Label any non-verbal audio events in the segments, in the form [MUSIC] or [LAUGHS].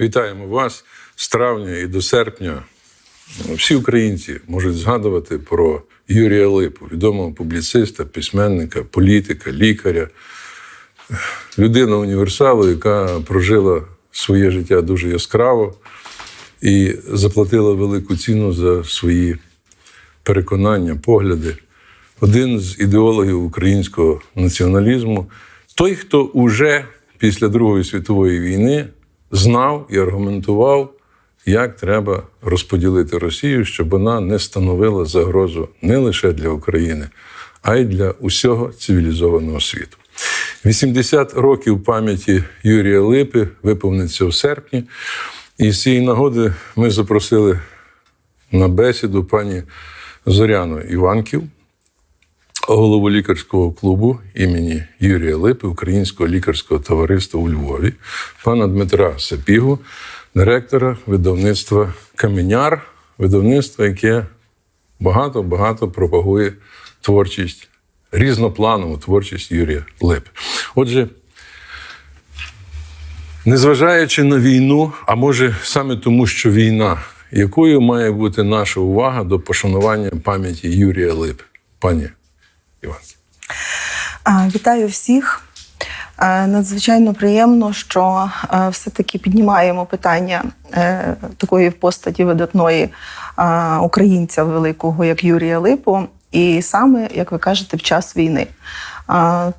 Вітаємо вас з травня і до серпня. Всі українці можуть згадувати про Юрія Липу, відомого публіциста, письменника, політика, лікаря, людина універсалу, яка прожила своє життя дуже яскраво і заплатила велику ціну за свої переконання, погляди. Один з ідеологів українського націоналізму, той, хто уже після Другої світової війни знав і аргументував, як треба розподілити Росію, щоб вона не становила загрозу не лише для України, а й для усього цивілізованого світу. 80 років пам'яті Юрія Липи виповниться в серпні. І з цієї нагоди ми запросили на бесіду пані Зоряну Іванків, голову лікарського клубу імені Юрія Липи Українського лікарського товариства у Львові, пана Дмитра Сапігу, директора видавництва Каменяр, видавництво, яке багато-багато пропагує творчість, різнопланову творчість Юрія Липи. Отже, Незважаючи на війну, а може саме тому, що війна, якою має бути наша увага до пошанування пам'яті Юрія Липи, пані Іванки? Вітаю всіх. Е, Надзвичайно приємно, що е, все-таки піднімаємо питання е, такої постаті видатної українця великого, як Юрія Липу, і саме, як ви кажете, в час війни.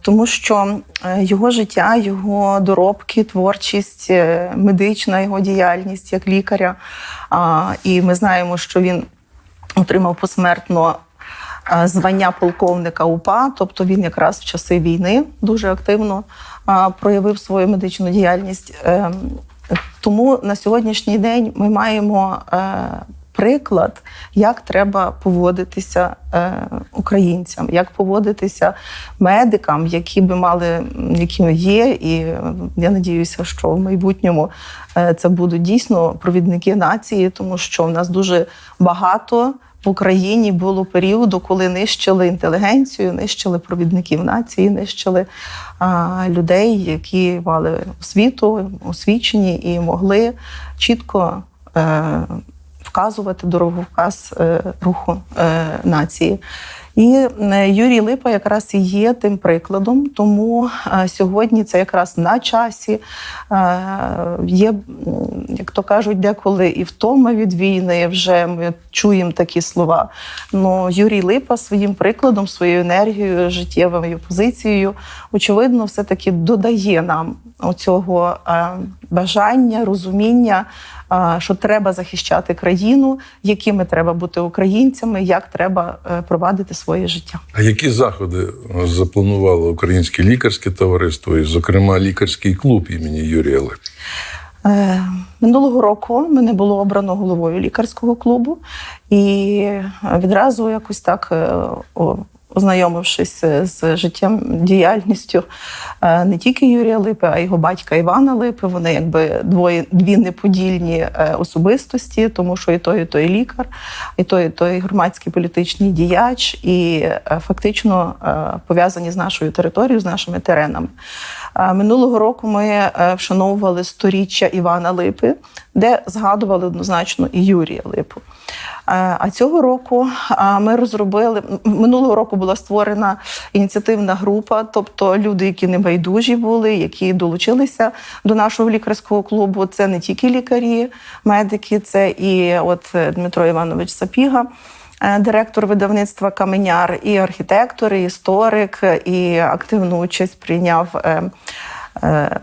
Тому що його життя, його доробки, творчість, медична його діяльність як лікаря. І ми знаємо, що він отримав посмертно звання полковника УПА, тобто він якраз в часи війни дуже активно проявив свою медичну діяльність. Ем, Тому на сьогоднішній день ми маємо е, приклад, як треба поводитися е, українцям, як поводитися медикам, які би мали, які є, і е, я надіюся, що в майбутньому е, це будуть дійсно провідники нації, тому що в нас дуже багато. В Україні було періоду, коли нищили інтелігенцію, нищили провідників нації, нищили а, людей, які мали освіту, освічені і могли чітко е, вказувати дороговказ е, руху е, нації. І е, Юрій Липа якраз і є тим прикладом, тому е, сьогодні це якраз на часі. Е, Є, як то кажуть, деколи і втома від війни. Вже ми чуємо такі слова. Ну Юрій Липа своїм прикладом, своєю енергією, життєвою позицією, очевидно, все-таки додає нам оцього бажання, розуміння, що треба захищати країну, якими треба бути українцями, як треба е, провадити своє життя. А які заходи запланувало Українське лікарське товариство, і, зокрема, лікарський клуб імені Юрія Липи? Е, Минулого року мене було обрано головою лікарського клубу, і відразу якось так, е, ознайомившись з життям, діяльністю е, не тільки Юрія Липи, а його батька Івана Липи. Вони якби двоє дві неподільні е, особистості, тому що і той, і той лікар, і той, і той громадський політичний діяч, і е, фактично е, пов'язані з нашою територією, з нашими теренами. Е, Минулого року ми е, вшановували сторіччя Івана Липи, де згадували однозначно і Юрія Липу. Е, А цього року ми розробили минулого року була створена ініціативна група, тобто люди, які не байдужі були, які долучилися до нашого лікарського клубу. Це не тільки лікарі, медики, це і от е, Дмитро Іванович Сапіга. е, Директор видавництва Каменяр, і архітектор, і історик, і активну участь прийняв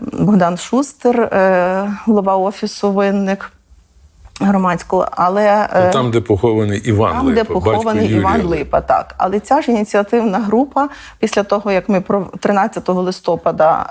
Богдан Шустер, голова офісу винник громадського. Але е, Там, де похований Іван там, Липа, де похований Юрія Іван. Липа, так. Але ця ж ініціативна група, після того як ми про 13 листопада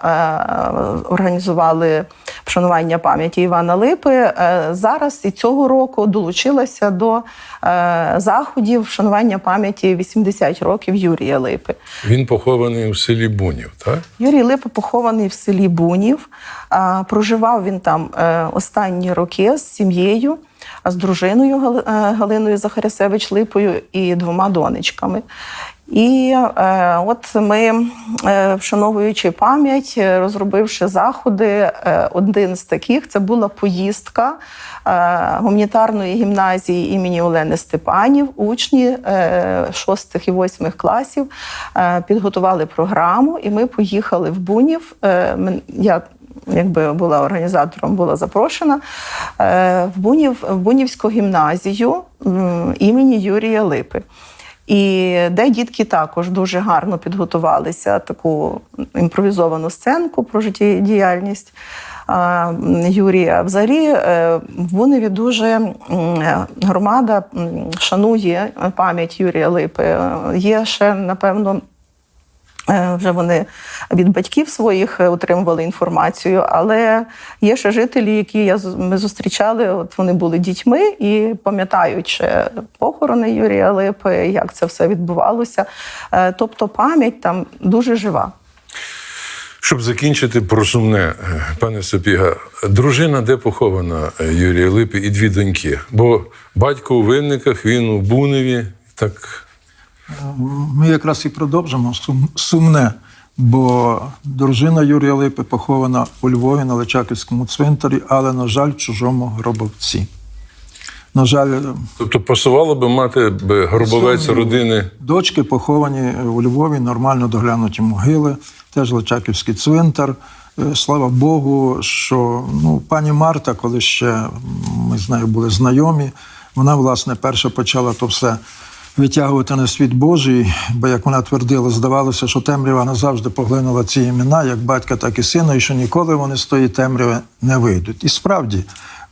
е, організували вшанування пам'яті Івана Липи, е, зараз і цього року долучилася до е, заходів вшанування пам'яті 80 років Юрія Липи. Він похований у селі Бунів, так? Юрій Липа похований в селі Бунів. А, Проживав він там е, останні роки з сім'єю. З дружиною е, Галиною Захарясевич Липою і двома донечками. І е, от ми, е, вшановуючи пам'ять, розробивши заходи, е, один з таких це була поїздка е, гуманітарної гімназії імені Олени Степанів. Учні е, і восьмих класів е, підготували програму, і ми поїхали в Бунів. Е, я Якби була організатором, була запрошена е, в Бунів, в Бунівську гімназію імені Юрія Липи. І де дітки також дуже гарно підготувалися таку імпровізовану сценку про життєдіяльність Юрія. Взагалі е, в Буневі дуже громада шанує пам'ять Юрія Липи. Є ще, напевно, Вже вони від батьків своїх е, отримували інформацію, але є ще жителі, які я ми зустрічали. От вони були дітьми і пам'ятають ще похорони Юрія Липи, як це все відбувалося. Е, Тобто пам'ять там дуже жива. Щоб закінчити про сумне, е, пане Сапіга, дружина де похована е, Юрія Липи і дві доньки? Бо батько у винниках, він у Буневі. Так Ми якраз і продовжимо сум- сумне, бо дружина Юрія Липи похована у Львові на Личаківському цвинтарі, але, на жаль, в чужому гробовці. На жаль, Тобто пасувало би мати гробовець родини. дочки поховані у Львові, нормально доглянуті могили, теж Личаківський цвинтар. Е, Слава Богу, що ну, пані Марта, коли ще ми з нею були знайомі, вона, власне, перша почала то все витягувати на світ Божий, бо, як вона твердила, здавалося, що темрява назавжди поглинула ці імена, як батька, так і сина, і що ніколи вони з тої темряви не вийдуть. І справді,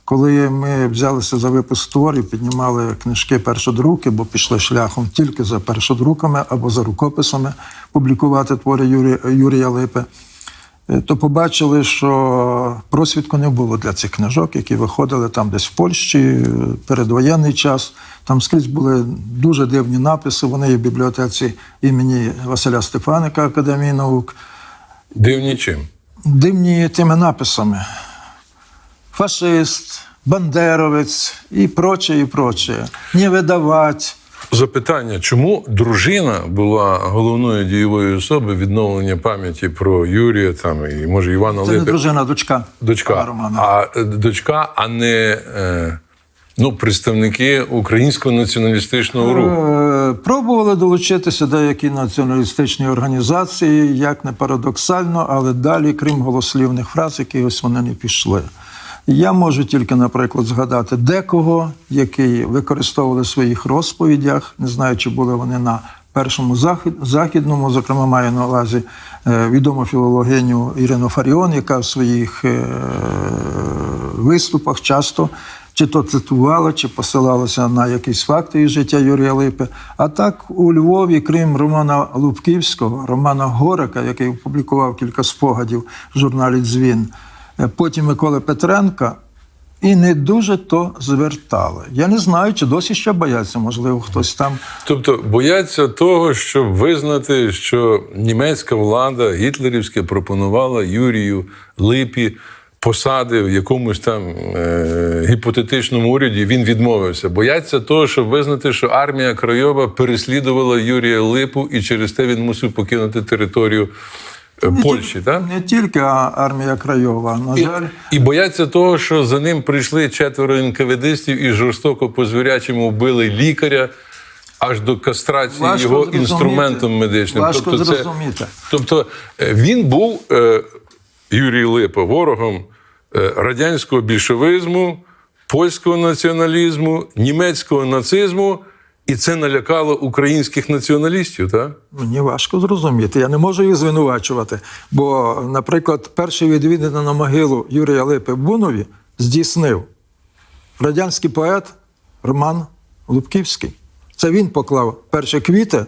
коли ми взялися за випуск творів, піднімали книжки першодруки, бо пішли шляхом тільки за першодруками або за рукописами публікувати твори Юрія, Юрія Липи, е, то побачили, що просвідку не було для цих книжок, які виходили там десь в Польщі е, передвоєнний час. Там скрізь були дуже дивні написи. Вони є в бібліотеці імені Василя Стефаника Академії наук. Дивні чим. Дивні тими написами: фашист, бандеровець і проче, і проче. Не видавать. Запитання, чому дружина була головною дієвою особою відновлення пам'яті про Юрія там і може Івана Це не дружина, а дочка. Дочка. Романа. А е, дочка, а не е, ну, представники українського націоналістичного руху. Е, Пробували долучитися деякі націоналістичні організації, як не парадоксально, але далі, крім голослівних фраз, які ось вони не пішли. Я можу тільки, наприклад, згадати декого, який використовували в своїх розповідях, не знаю, чи були вони на першому західному, зокрема, маю на увазі е, відому філологиню Ірину Фаріон, яка в своїх е, виступах часто чи то цитувала, чи посилалася на якісь факти із життя Юрія Липи. А так у Львові, крім Романа Лубківського, Романа Горика, який опублікував кілька спогадів в журналі Дзвін, е, потім Миколи Петренка. І не дуже то звертали. Я не знаю, чи досі ще бояться, можливо, хтось там. Тобто бояться того, щоб визнати, що німецька влада гітлерівська пропонувала Юрію Липі посади в якомусь там е- гіпотетичному уряді. Він відмовився. Бояться того, щоб визнати, що армія Крайова переслідувала Юрія Липу, і через те він мусив покинути територію е, Польщі. Так? Не тільки армія Крайова, на І, жаль. і бояться того, що за ним прийшли четверо НКВДистів і жорстоко по звірячому вбили лікаря аж до кастрації Важко його зрозуміти. інструментом медичним. Важко тобто, це, зрозуміти. тобто е, він був е, Юрій Липа ворогом радянського більшовизму, польського націоналізму, німецького нацизму, і це налякало українських націоналістів. Так? Мені важко зрозуміти. Я не можу їх звинувачувати. Бо, наприклад, перший відвідини на могилу Юрія Липи Бунові здійснив радянський поет Роман Лубківський. Це він поклав перші квіти.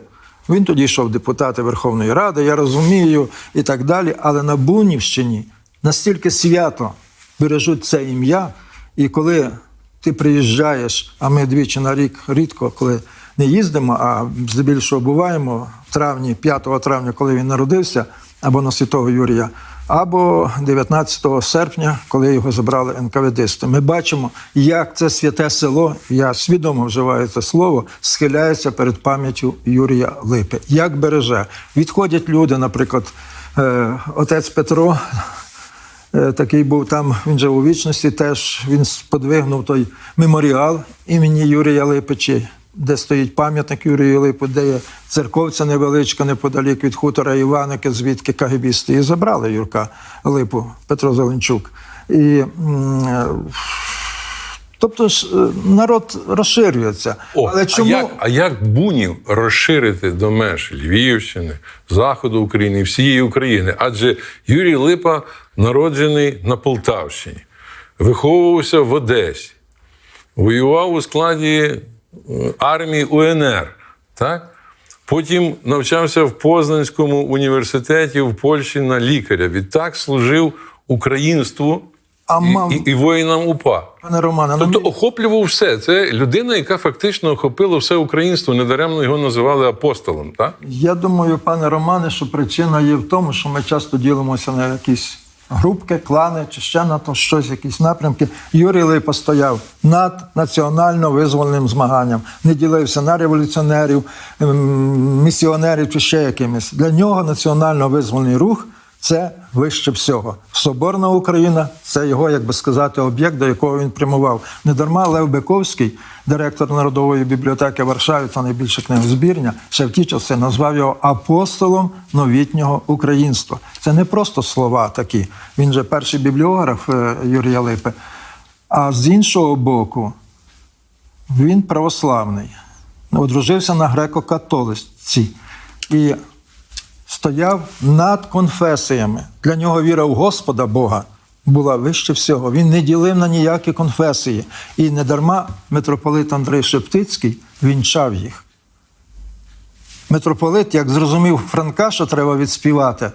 Він тоді йшов депутати Верховної Ради, я розумію, і так далі. Але на Бунівщині настільки свято бережуть це ім'я, і коли ти приїжджаєш, а ми двічі на рік рідко, коли не їздимо, а здебільшого буваємо в травні, 5 травня, коли він народився, або на святого Юрія, або 19 серпня, коли його забрали НКВДисти. Ми бачимо, як це святе село, я свідомо вживаю це слово, схиляється перед пам'яттю Юрія Липи. Як береже. Відходять люди, наприклад, е, отець Петро. Е, Такий був там, він же у вічності теж він сподвигнув той меморіал імені Юрія Липичі, де стоїть пам'ятник Юрію Липу, де є церковця невеличка неподалік від хутора Іваники, звідки кагібісти і забрали Юрка Липу, Петро Зеленчук. І, е, тобто ж е, народ розширюється. О, Але чому а, як, а як бунів розширити до меж Львівщини, Заходу України всієї України? Адже Юрій Липа народжений на Полтавщині, виховувався в Одесі, воював у складі е, армії УНР. Так? Потім навчався в Познанському університеті в Польщі на лікаря. Відтак служив українству А і, мав- і, і воїнам УПА. пане Романе, ну, Тобто охоплював все. Це людина, яка фактично охопила все українство. Недаремно його називали апостолом. Так? Я думаю, пане Романе, що причина є в тому, що ми часто ділимося на якісь групки, клани чи ще на то щось, якісь напрямки. Юрій Липа стояв над національно-визвольним змаганням, не ділився на революціонерів, ем, місіонерів чи ще якимись. Для нього національно-визвольний рух. Це вище всього. Соборна Україна це його, як би сказати, об'єкт, до якого він прямував. Недарма Лев Биковський, директор Народової бібліотеки Варшави, це найбільша книгозбірня, ще в ті часи назвав його апостолом новітнього українства. Це не просто слова такі. Він же перший бібліограф е, Юрія Липи. А з іншого боку, він православний, одружився на греко-католиці і стояв над конфесіями. Для нього віра в Господа Бога була вище всього. Він не ділив на ніякі конфесії. І недарма митрополит Андрей Шептицький вінчав їх. Митрополит, як зрозумів Франка, що треба відспівати,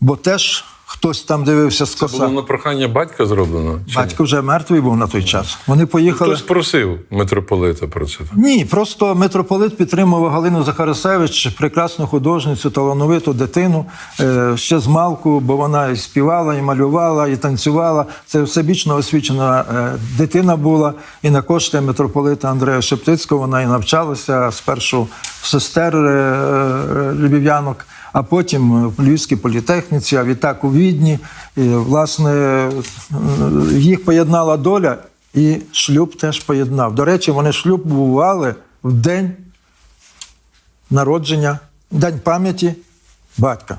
бо теж хтось там дивився з Це було на прохання батька зроблено. Чи? Батько вже мертвий був на той час. Вони поїхали. Хтось просив митрополита про це. Ні, просто митрополит підтримував Галину Захарасевич, прекрасну художницю, талановиту дитину е, ще з малку, бо вона і співала, і малювала, і танцювала. Це всебічно освічена е, дитина була. І на кошти митрополита Андрея Шептицького вона і навчалася спершу сестер е, львів'янок, а потім в Львівській політехніці, а відтак у Відні. І, власне, е, їх поєднала доля. І шлюб теж поєднав. До речі, вони шлюб бували в день народження, день пам'яті батька.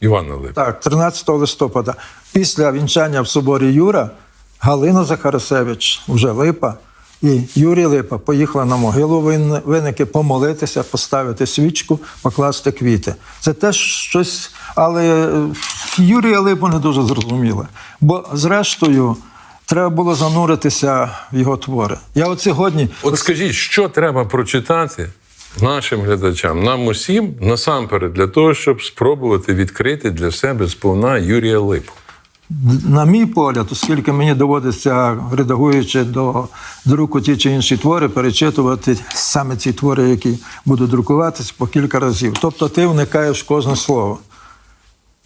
Івана Липа. Так, 13 листопада. Після вінчання в соборі Юра Галина Захарасевич, вже Липа, і Юрій Липа поїхали на могилу Вин- винники помолитися, поставити свічку, покласти квіти. Це теж щось, але е, Юрія Липу не дуже зрозуміло. Бо, зрештою, треба було зануритися в його твори. Я от сьогодні От скажіть, що треба прочитати нашим глядачам, нам усім, насамперед, для того, щоб спробувати відкрити для себе сповна Юрія Липу. На мій погляд, оскільки мені доводиться, редагуючи до друку ті чи інші твори, перечитувати саме ці твори, які будуть друкуватися по кілька разів. Тобто ти вникаєш кожне слово.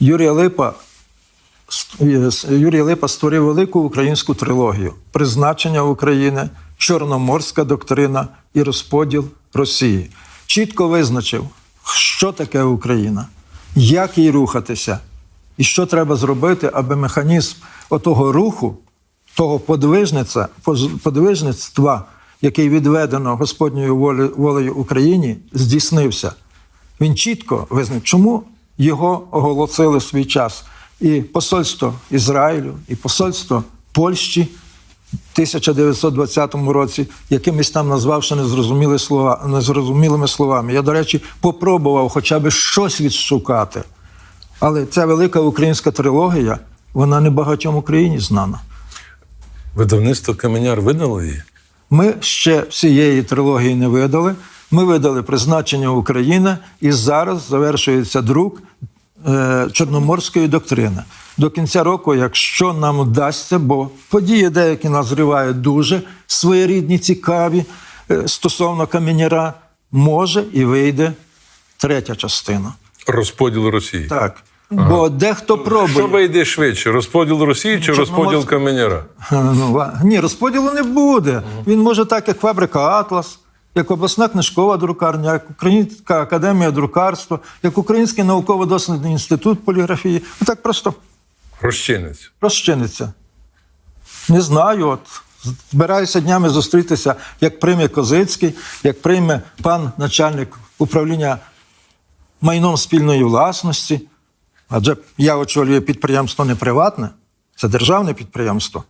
Юрій Липа, Юрій Липа створив велику українську трилогію: Призначення України, Чорноморська доктрина і розподіл Росії. Чітко визначив, що таке Україна, як їй рухатися, і що треба зробити, аби механізм отого руху, того подвижниця, подвижництва, який відведено Господньою волею Україні, здійснився. Він чітко визнав, чому його оголосили в свій час. І посольство Ізраїлю, і посольство Польщі в 1920 році, якимись там назвавши незрозумілі слова, незрозумілими словами. Я, до речі, попробував хоча б щось відшукати. Але ця велика українська трилогія, вона не багатьом Україні знана. Видавництво Каменяр видало її? Ми ще всієї трилогії не видали. Ми видали призначення України, і зараз завершується друк е, Чорноморської доктрини. До кінця року, якщо нам вдасться, бо події деякі назрівають дуже своєрідні, цікаві е, стосовно каменяра, може і вийде третя частина. Розподіл Росії. Так. Бо дехто пробує. Що вийде швидше? Розподіл Росії чи розподіл Чорноморськ- Каменяра? [LAUGHS] Ну, ні, розподілу не буде. Він може так, як фабрика Атлас, як обласна книжкова друкарня, як Українська академія друкарства, як Український науково-дослідний інститут поліграфії. Ну, так просто Розчиниться. розчиниться. Не знаю. От збираюся днями зустрітися, як прийме Козицький, як прийме пан начальник управління майном спільної власності. Адже я очолюю підприємство не приватне, це державне підприємство.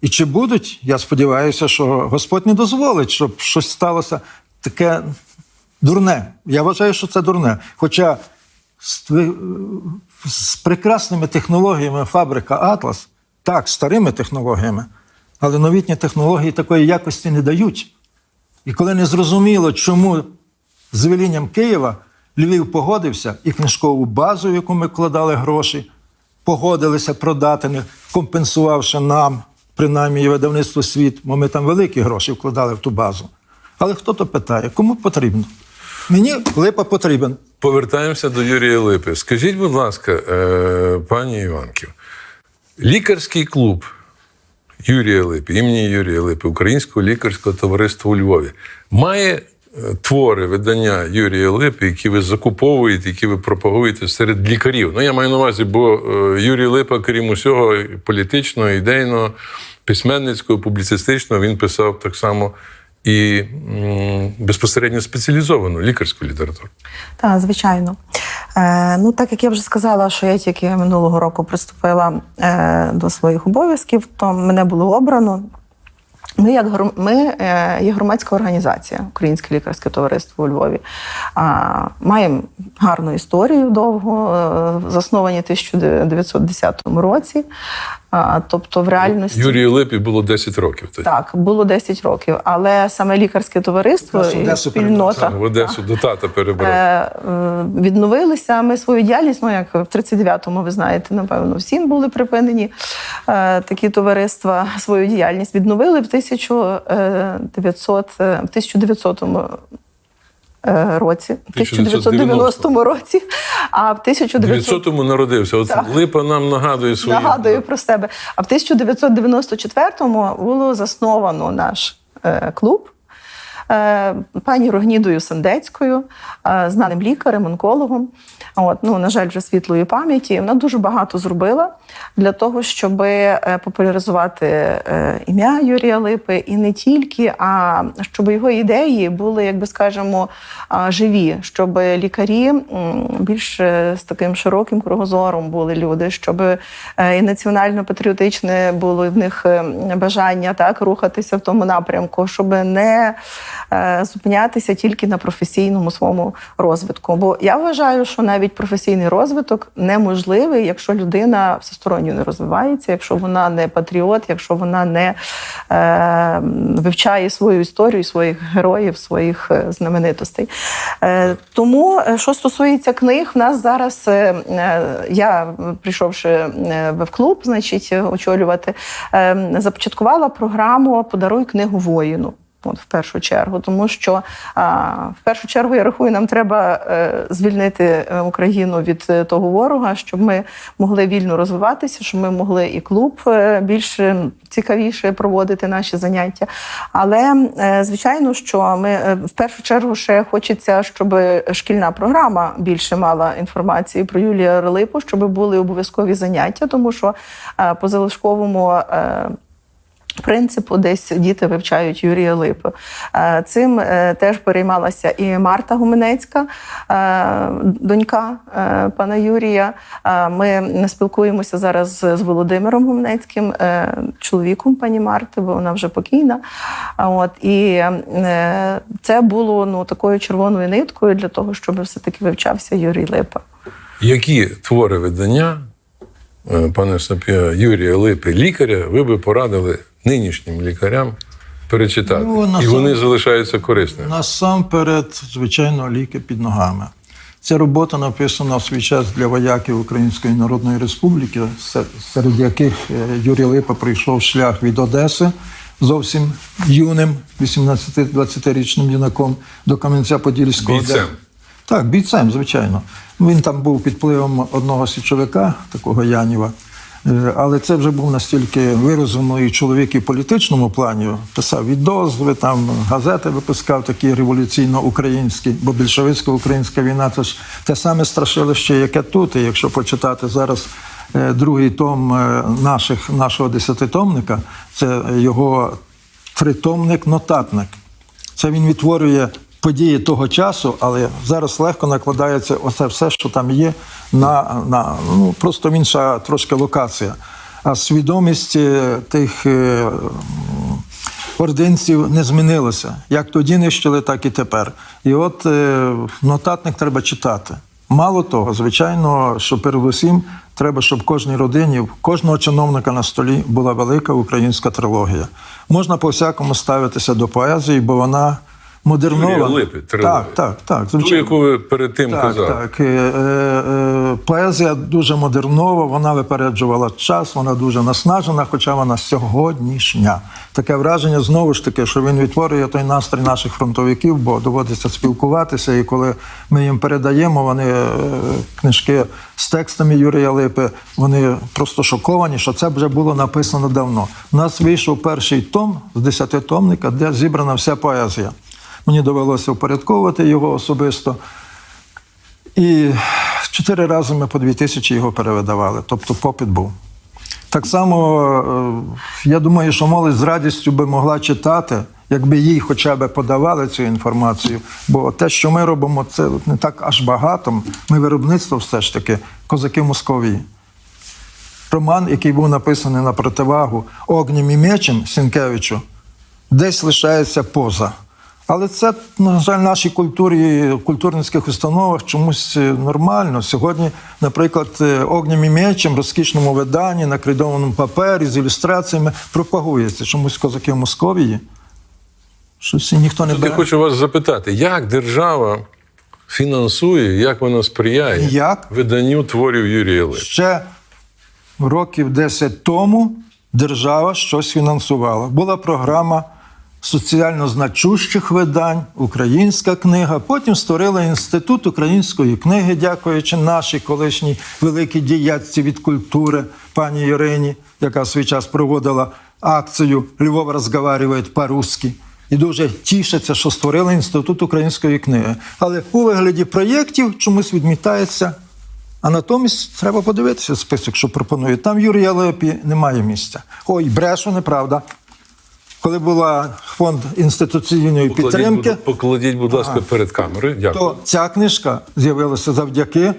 І чи будуть, я сподіваюся, що Господь не дозволить, щоб щось сталося таке дурне. Я вважаю, що це дурне. Хоча з, прекрасними технологіями фабрика Атлас, так, старими технологіями, але новітні технології такої якості не дають. І коли не зрозуміло, чому з велінням Києва Львів погодився і книжкову базу, в яку ми вкладали гроші, погодилися продати, компенсувавши нам, принаймні видавництво світ, бо ми там великі гроші вкладали в ту базу. Але хто то питає, кому потрібно? Мені липа потрібен. Повертаємося до Юрія Липи. Скажіть, будь ласка, е, пані Іванків, лікарський клуб Юрія Липи, імені Юрія Липи, Українського лікарського товариства у Львові, має твори видання Юрія Липи, які ви закуповуєте, які ви пропагуєте серед лікарів. Ну, я маю на увазі, бо е, Юрій Липа, крім усього, політичного, ідейного, письменницького, публіцистичного, він писав так само і безпосередньо спеціалізовану лікарську літературу. Так, звичайно. Е, ну, так як я вже сказала, що я тільки минулого року приступила е, до своїх обов'язків, то мене було обрано. Ми, як гром- ми е, є громадська організація, Українське лікарське товариство у Львові. Маємо гарну історію довго, е, засновані в 1910 році. А, тобто, в реальності Юрію Липі було 10 років тоді. так було 10 років, але саме лікарське товариство і спільнота В Одесу до тата перебрав. Е, е, відновилися ми свою діяльність. Ну як в 39-му, ви знаєте, напевно, всім були припинені е, такі товариства. Свою діяльність відновили в 1900, е, в 1900 е, році, в 1990 році, а в 1900 900-му народився. От Так. Липа нам нагадує свої. Нагадує про себе. А в 1994-му було засновано наш е, клуб. Е, Пані Рогнідою Сандецькою, е, знаним лікарем, онкологом. От, ну, на жаль, вже світлої пам'яті. Вона дуже багато зробила для того, щоб е, популяризувати ім'я Юрія Липи і не тільки, а щоб його ідеї були, як би скажемо, живі, щоб лікарі більш з таким широким кругозором були люди, щоб і національно-патріотичне було в них е, бажання так рухатися в тому напрямку, щоб не зупинятися тільки на професійному своєму розвитку. Бо я вважаю, що навіть професійний розвиток неможливий, якщо людина всесторонньо не розвивається, якщо вона не патріот, якщо вона не е, вивчає свою історію, своїх героїв, своїх е, знаменитостей. Е, тому, е, що стосується книг, в нас зараз е, е, я, прийшовши е, в клуб, значить, е, очолювати, е, започаткувала програму Подаруй книгу воїну. От в першу чергу, тому що а, в першу чергу я рахую, нам треба е, звільнити е, Україну від е, того ворога, щоб ми могли вільно розвиватися, щоб ми могли і клуб е, більш цікавіше проводити наші заняття. Але е, звичайно, що ми е, в першу чергу ще хочеться, щоб шкільна програма більше мала інформації про Юлія Релипу, щоб були обов'язкові заняття, тому що е, по залишковому. е, Принципу десь діти вивчають Юрія Липу. Е, Цим е, теж переймалася і Марта Гуменецька, е, донька пана Юрія. Ми спілкуємося зараз з Володимиром Гуменецьким, чоловіком пані Марти, бо вона вже покійна. От і це було ну такою червоною ниткою для того, щоб все-таки вивчався Юрій Липа. Які твори видання, пане Сапія, Юрія Липи, лікаря, ви би порадили нинішнім лікарям перечитати? Ну, І вони залишаються корисними. Насамперед, звичайно, ліки під ногами. Ця робота написана в свій час для вояків Української Народної Республіки, се- серед яких е, Юрій Липа пройшов шлях від Одеси зовсім юним, 18-20-річним юнаком до Кам'янця-Подільського. Бійцем. Так, бійцем, звичайно. Він там був під впливом одного січовика, такого Яніва. Е, Але це вже був настільки виразений чоловік і в політичному плані. Писав відозви, там газети випускав такі революційно-українські, бо більшовицько-українська війна це ж те саме страшилище, яке тут. І якщо почитати зараз е, другий том е, наших, нашого десятитомника, це його тритомник-нотатник. Це він відтворює події того часу, але зараз легко накладається оце все, що там є, на, на ну просто інша трошки локація. А свідомість е, тих е, ординців не змінилася. Як тоді нищили, так і тепер. І от е, нотатник треба читати. Мало того, звичайно, що передусім треба, щоб кожній родині, кожного чиновника на столі була велика українська трилогія. Можна по-всякому ставитися до поезії, бо вона модернова. Липи. Так, так, так. Ту, яку ви перед тим Так, казали. так. Е, е, е, поезія дуже модернова, вона випереджувала час, вона дуже наснажена, хоча вона сьогоднішня. Таке враження знову ж таки, що він відтворює той настрій наших фронтовиків, бо доводиться спілкуватися. І коли ми їм передаємо, вони е, книжки з текстами Юрія Липи, вони просто шоковані, що це вже було написано давно. У нас вийшов перший том з десятитомника, де зібрана вся поезія. Мені довелося впорядковувати його особисто. І чотири рази ми по дві тисячі його перевидавали, тобто попит був. Так само, е, я думаю, що молодь з радістю би могла читати, якби їй хоча б подавали цю інформацію. Бо те, що ми робимо, це не так аж багато. Ми виробництво все ж таки козаки Московії. Роман, який був написаний на противагу огнем і мечем Сінкевичу, десь лишається поза. Але це, на жаль, в нашій культурі, в культурницьких установах чомусь е, нормально. Сьогодні, наприклад, е, огнем і мечем в розкішному виданні на крейдованому папері з ілюстраціями пропагується чомусь козаки в Московії. Щось ніхто не Тут я хочу вас запитати, як держава фінансує, як вона сприяє Ніяк. виданню творів Юрія Липи? Ще років 10 тому держава щось фінансувала. Була програма соціально значущих видань, українська книга. Потім створила інститут української книги, дякуючи нашій колишній великій діячці від культури пані Ірині, яка в свій час проводила акцію Львов розговарює по-русски. І дуже тішаться, що створили інститут української книги. Але у вигляді проєктів чомусь відмітається а натомість треба подивитися список, що пропонують. Там Юрія Лепі немає місця. Ой, брешу, неправда. Коли була фонд інституційної Покладіть, підтримки, будь- покладіть, будь ласка, перед камерою. Дякую. то ця книжка з'явилася завдяки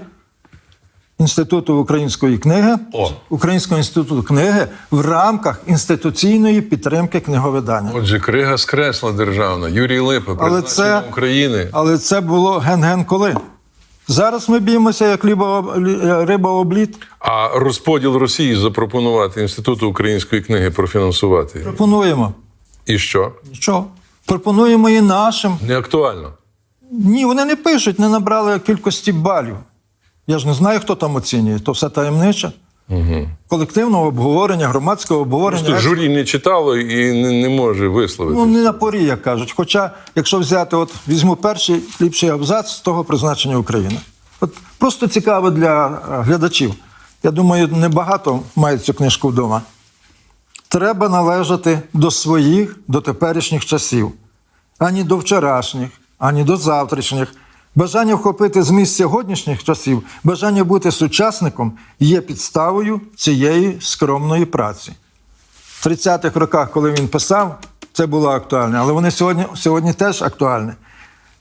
Інституту української книги, О. Українського інституту книги в рамках інституційної підтримки книговидання. Отже, крига скресла державна, Юрій Липа, Але це- України. Але це було ген-ген коли. Зараз ми б'ємося як ліба- риба об лід. А розподіл Росії запропонувати Інституту української книги профінансувати. Пропонуємо. І що? Що? Пропонуємо і нашим. Не актуально. Ні, вони не пишуть, не набрали кількості балів. Я ж не знаю, хто там оцінює, то все таємниче. Угу. Колективного обговорення, громадського обговорення. Просто журі не читало і не, не може висловити. Ну, не на порі, як кажуть. Хоча, якщо взяти, от візьму перший ліпший абзац з того призначення України. От просто цікаво для е, глядачів. Я думаю, небагато мають цю книжку вдома. Треба належати до своїх, до теперішніх часів, ані до вчорашніх, ані до завтрашніх. Бажання вхопити зміст сьогоднішніх часів, бажання бути сучасником є підставою цієї скромної праці. В 30-х роках, коли він писав, це було актуальне, але вони сьогодні, сьогодні теж актуальні.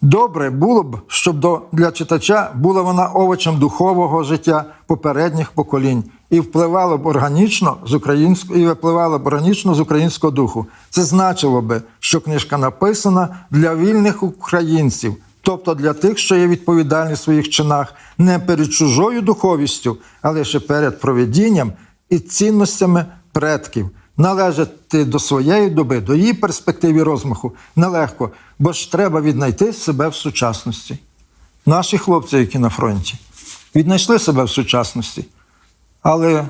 Добре було б, щоб до, для читача була вона овочем духового життя попередніх поколінь і впливала б органічно з українського і випливала б органічно з українського духу. Це значило би, що книжка написана для вільних українців, тобто для тих, що є відповідальні в своїх чинах не перед чужою духовістю, а лише перед проведінням і цінностями предків. Належати до своєї доби, до її перспективи розмаху нелегко, бо ж треба віднайти себе в сучасності. Наші хлопці, які на фронті, віднайшли себе в сучасності. Але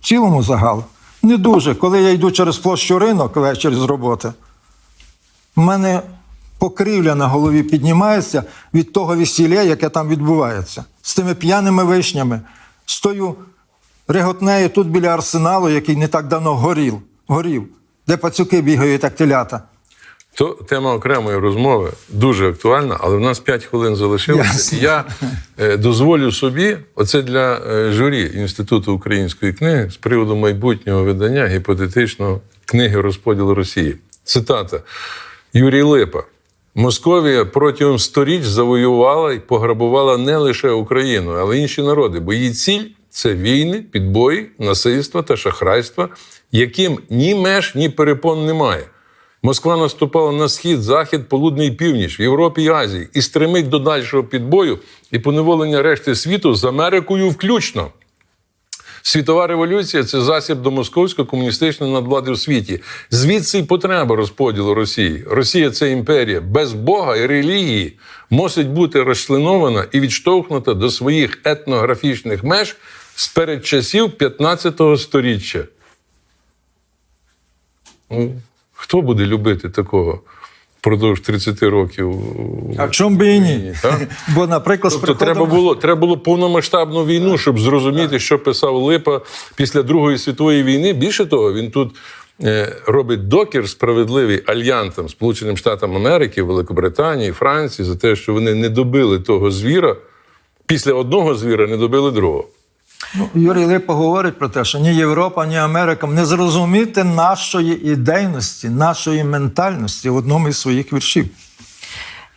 в цілому загал не дуже. Коли я йду через площу ринок ввечері з роботи, в мене покрівля на голові піднімається від того весілля, яке там відбувається, з тими п'яними вишнями, з тою реготнею тут біля арсеналу, який не так давно горів, горів де пацюки бігають, як телята. То тема окремої розмови дуже актуальна, але в нас 5 хвилин залишилося. Я е, дозволю собі, оце для е, журі Інституту української книги з приводу майбутнього видання гіпотетичного книги Розподіл Росії. Цитата Юрій Липа. Московія протягом сторіч завоювала і пограбувала не лише Україну, але й інші народи, бо її ціль це війни, підбої, насильства та шахрайства, яким ні меж, ні перепон немає. Москва наступала на схід, захід, полудний північ, в Європі і Азії і стремить до дальшого підбою і поневолення решти світу з Америкою включно. Світова революція це засіб до московської комуністичної надвлади в світі. Звідси й потреба розподілу Росії. Росія це імперія без Бога і релігії мусить бути розчленована і відштовхнута до своїх етнографічних меж з передчасів 15 століття. Ну, хто буде любити такого впродовж 30 років? А чому би і ні? [LAUGHS] Бо, наприклад, Тобто приходом- треба було, треба було повномасштабну війну, щоб зрозуміти, що писав Липа після Другої світової війни. Більше того, він тут е, робить докір справедливий альянтам Сполученим Штатам Америки, Великобританії, Франції за те, що вони не добили того звіра. Після одного звіра не добили другого. Ну, Юрій Липа говорить про те, що ні Європа, ні Америка не зрозуміти нашої ідейності, нашої ментальності в одному із своїх віршів.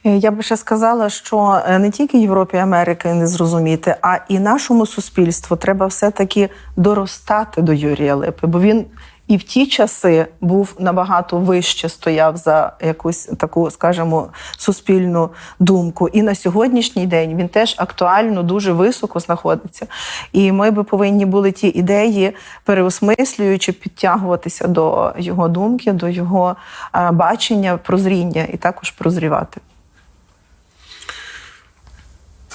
Е, Я би ще сказала, що е, не тільки Європі Америки не зрозуміти, а і нашому суспільству треба все-таки доростати до Юрія Липи, бо він і в ті часи був набагато вище, стояв за якусь таку, скажімо, суспільну думку. І на сьогоднішній день він теж актуально дуже високо знаходиться. І ми би повинні були ті ідеї, переосмислюючи, підтягуватися до його думки, до його е, бачення, прозріння і також прозрівати.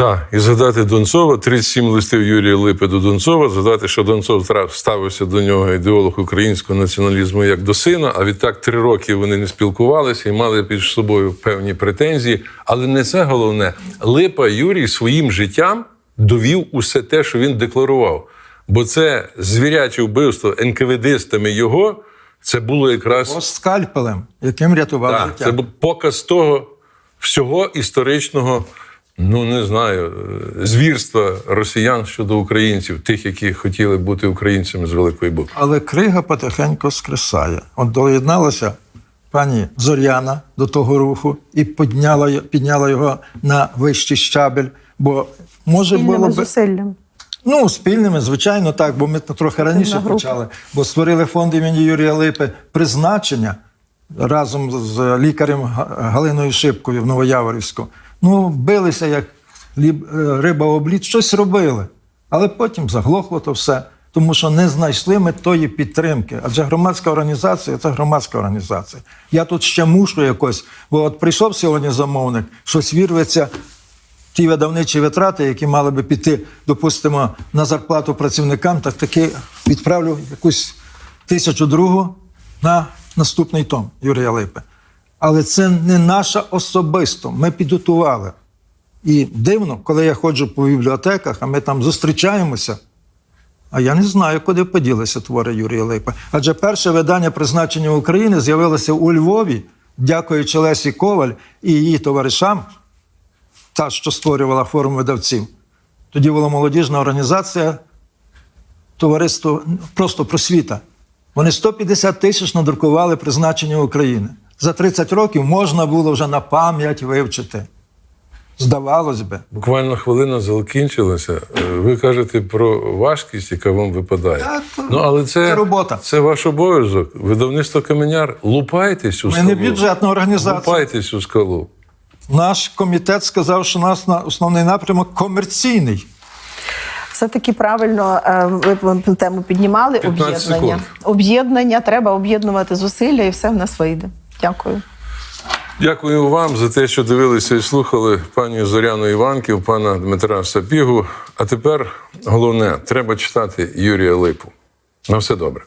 Так, і згадати Донцова, 37 листів Юрія Липи до Донцова, згадати, що Донцов ставився до нього ідеолог українського націоналізму як до сина, а відтак три роки вони не спілкувалися і мали між собою певні претензії. Але не це головне. Липа Юрій своїм життям довів усе те, що він декларував. Бо це звіряче вбивство НКВДистами його, це було якраз Ось скальпелем, яким рятував так, життя. це був показ того всього історичного, ну не знаю, е, звірства росіян щодо українців, тих, які хотіли бути українцями з великої букви. Але крига потихеньку скресає. От доєдналася пані Зоряна до того руху і підняла, підняла його на вищий щабель. Бо може було Спільними б зусиллями. Ну, спільними, звичайно, так, бо ми трохи раніше почали, бо створили фонд імені Юрія Липи призначення разом з лікарем Галиною Шипкою в Новояворівську. Ну, билися як е, риба об лід, щось робили. Але потім заглохло то все, тому що не знайшли ми тої підтримки. Адже громадська організація це громадська організація. Я тут ще мушу якось, бо от прийшов сьогодні замовник, щось вірветься ті видавничі витрати, які мали би піти, допустимо, на зарплату працівникам, так таки відправлю якусь тисячу другу на наступний том Юрія Липи. Але це не наша особисто. Ми підготували. І дивно, коли я ходжу по бібліотеках, а ми там зустрічаємося. А я не знаю, куди поділися твори Юрія Липи. Адже перше видання призначення України з'явилося у Львові, дякуючи Лесі Коваль і її товаришам, та, що створювала форум видавців. Тоді була молодіжна організація, товариство просто просвіта. Вони 150 тисяч надрукували призначення України. За 30 років можна було вже на пам'ять вивчити. Здавалось би. Буквально хвилина закінчилася. Е, Ви кажете про важкість, яка вам випадає. Так, ну, але це, це робота. Це ваш обов'язок. Видавництво каменяр. Лупайтесь у Ми скалу. не бюджетна організація. Лупайтесь у скалу. Наш комітет сказав, що у нас на основний напрямок комерційний. Все-таки правильно е, ви тему піднімали об'єднання. секунд. Об'єднання треба об'єднувати зусилля, і все в нас вийде. Дякую. Дякую вам за те, що дивилися і слухали пані Зоряну Іванків, пана Дмитра Сапігу. А тепер головне, треба читати Юрія Липу. На все добре.